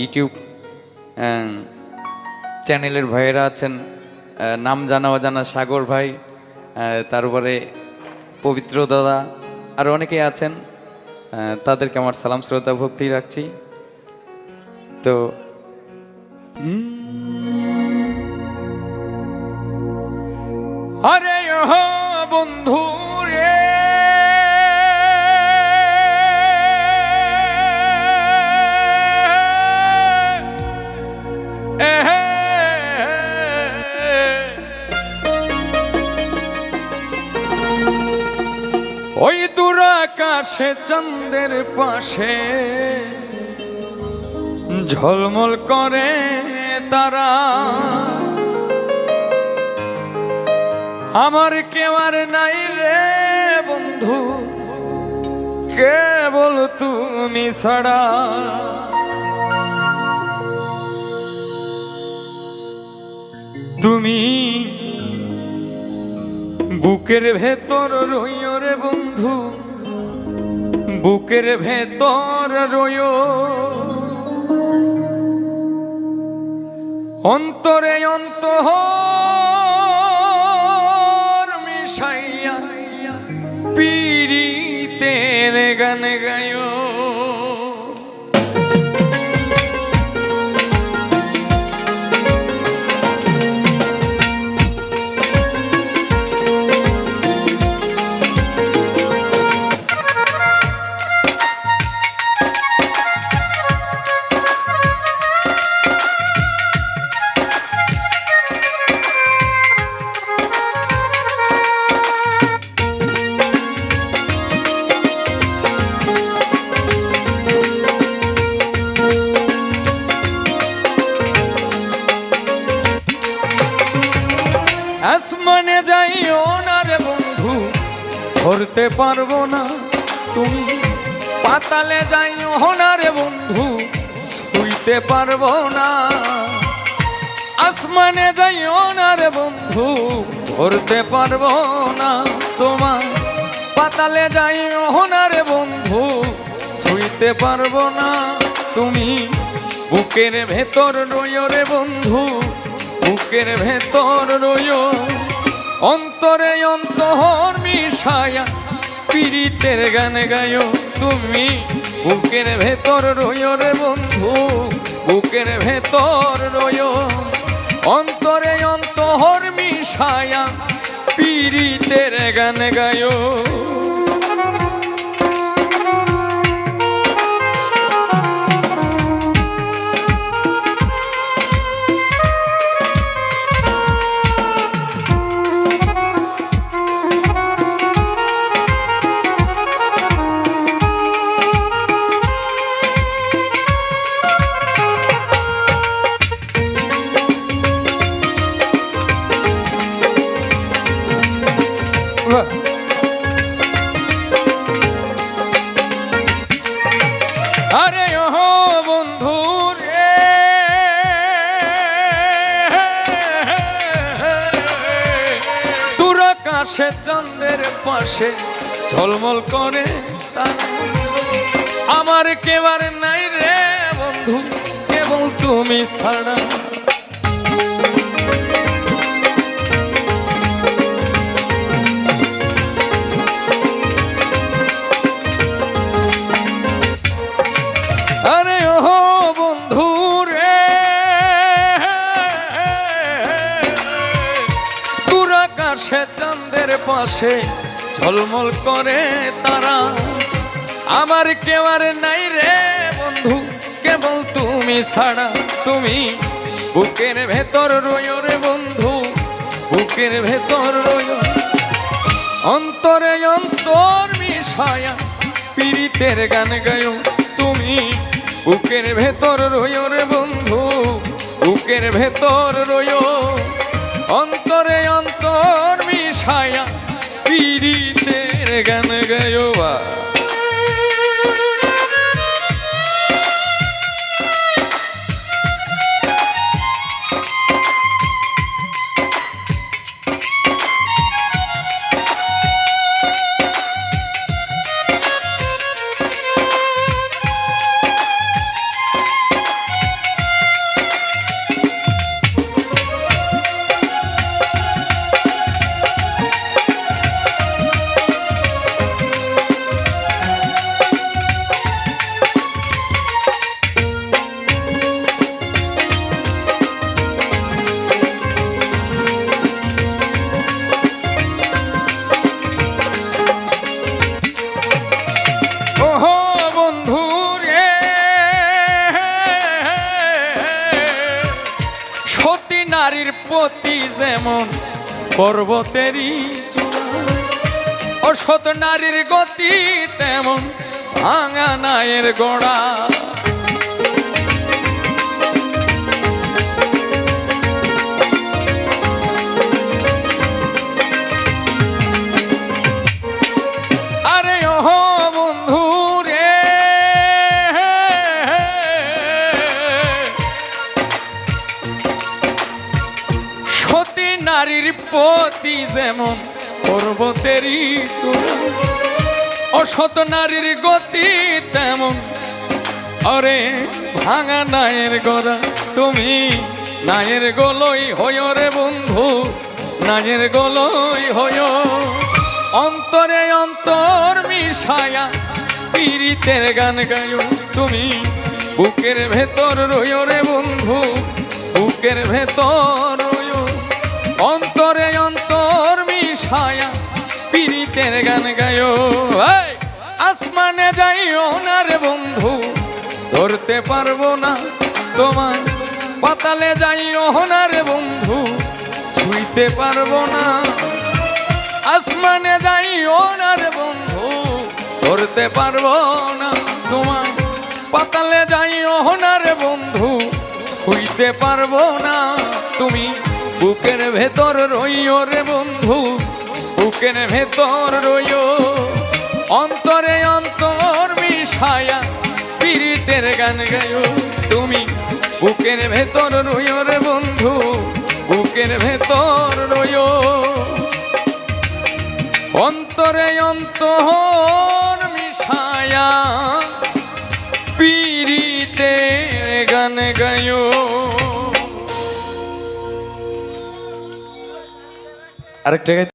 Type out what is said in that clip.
YouTube চ্যানেলের ভাইয়েরা আছেন নাম জানা অজানা সাগর ভাই তারপরে পবিত্র দাদা, আর অনেকেই আছেন তাদেরকে আমার সালাম শ্রদ্ধা ভক্তি রাখছি। তো, আরে বন্ধু। আকাশে চন্দ্রের পাশে। ঝলমল করে তারা। আমার কেউ আর নাই রে বন্ধু, কেবল তুমি ছাড়া। তুমি বুকের ভেতর রইও রে বন্ধু বুকের ভেতর রয়ো অন্তরে অন্ত মিশাইয়া পিড়িতে গান গায়ো ধরতে পারব না তুমি। পাতালে যাইও না রে বন্ধু শুইতে পারব না। আসমানে যাইও না রে বন্ধু, ধরতে পারব না তোমার পাতালে যাইও না রে বন্ধু শুইতে পারব না তুমি। বুকের ভেতর রইও রে বন্ধু, বুকের ভেতর রইও। অন্তরে অন্তর মিশায়া পীড়িতের গান গায়ো তুমি। বুকের ভেতর রইও রে বন্ধু, বুকের ভেতর রইও অন্তরে অন্তর মিশায়া পীড়িতের গান গায়ো। আকাশে চন্দ্রের পাশে ঝলমল করে। আমার কেবার নাই রে বন্ধু কেবল তুমি ছাড়া আকাশে চন্দ্রের পাশে ঝলমল করে তারা। আমার কেউ আর নাই রে বন্ধু, কেবল তুমি ছাড়া তুমি। বুকের ভেতর রইও রে বন্ধু, বুকের ভেতর রইও। অন্তরে অন্তর মিশায়া পীড়িতের গান গায়ো তুমি। বুকের ভেতর রইও রে বন্ধু, বুকের ভেতর রইও। অন্তরে পীড়িতের নারীর প্রতি যেমন পর্বতেরই অসৎ নারীর গতি তেমন ভাঙা নায়ের গোড়া। প্রতি যেমন পর্বতেরই চূড়া অসত নারীর গতি তেমন। অরে ভাঙা নায়ের গড়া তুমি নায়ের গলই হইয় রে বন্ধু, নায়ের গলই হইয় অন্তরে অন্তর মিশায়া পীড়িতের গান গায়ো তুমি বুকের ভেতর রইয় রে বন্ধু, বুকের ভেতর পীড়িতের গান গায়ো। আসমানে যাইও না রে বন্ধু, ধরতে পারব না তোমার পাতালে যাইও না রে বন্ধু ছুঁইতে পারব না। আসমানে যাইও না রে বন্ধু, ধরতে পারব না তোমার পাতালে যাইও না রে বন্ধু ছুঁইতে পারব না তুমি। বুকের ভেতর রইও রে বন্ধু বুকের ভেতর রইও। অন্তরে অন্তর মিশায়া পীড়িতের গান গায়ো তুমি বুকের ভেতর রইও রে বন্ধু, বুকের ভেতর রইও। অন্তরে অন্তর মিশায়া পীড়িতে গান গায়ো আরেকটা